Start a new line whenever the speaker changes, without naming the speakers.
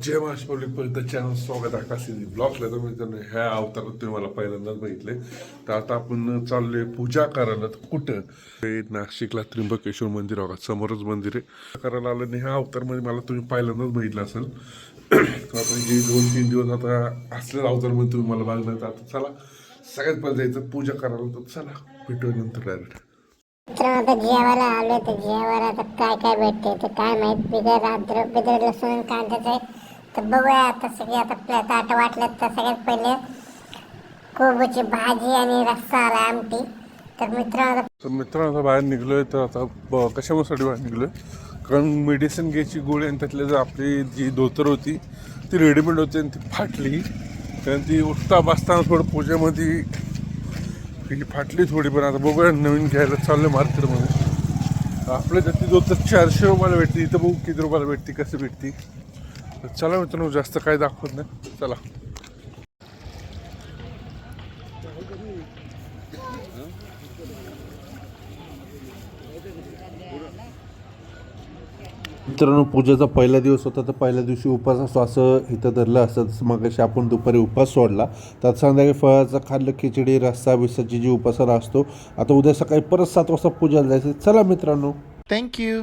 Public पर्यंत channel स्वागत आकाशी काशी ब्लॉगला तर मित्रांनो ह्या अवतारात तुम्ही मला पहिल्यांदाच बघितले तर आता आपण चाललोय पूजा करायला. तर कुठं नाशिकला त्र्यंबकेश्वर मंदिर आहे बघा, समोरच मंदिर आहे. करायला आलं आणि ह्या अवतारमध्ये मला तुम्ही पहिल्यांदाच बघितलं असेल. आपण जे दोन तीन दिवस आता असलेल्या अवतारमध्ये तुम्ही मला बघणार तर आता चला सगळ्यात पहिले जायचं पूजा करायला. तर चला भेटूया नंतर डायरेक्ट
आता जेवायला आलो तर जेवायला आता काय काय भेटते तर काय माहीत. बिगर बिगर लसूण कांद्याचं तर बघूया आता सगळे आता आता ताट वाटल्यात तर सगळ्यात पहिले कोबूची भाजी आणि रस्सा आला आमटी. तर मित्रांनो
तर मित्रांनो आता बाहेर निघलोय तर आता ब- कशासाठी बाहेर निघलोय? कारण मेडिसिन घ्यायची गोळी आणि त्यातल्या जर आपली जी धोतर होती ती रेडीमेड होती आणि ती फाटली. कारण ती उठता बसताना थोडं पूजेमध्ये ही फाटली थोडी पण आता बघूया नवीन घ्यायला चाललं मार्केटमध्ये. आपल्या त्यातली धोतर चारशे रुपयाला भेटते इथं बघू किती रुपयाला भेटते कसं भेटते. चला मित्रांनो जास्त काय दाखवत नाही. चला.
मित्रांनो पूजेचा पहिला दिवस होता तर पहिल्या दिवशी उपास असतो असं इथं धरलं असतं. तसं मग आपण दुपारी उपास सोडला. तर संध्याकाळी फळाचं खाल्लं खिचडी रस्सा बिस्साची जी उपासाला असतो आता उद्या सकाळी परत सात वाजता पूजाला जायचं चला मित्रांनो.
You.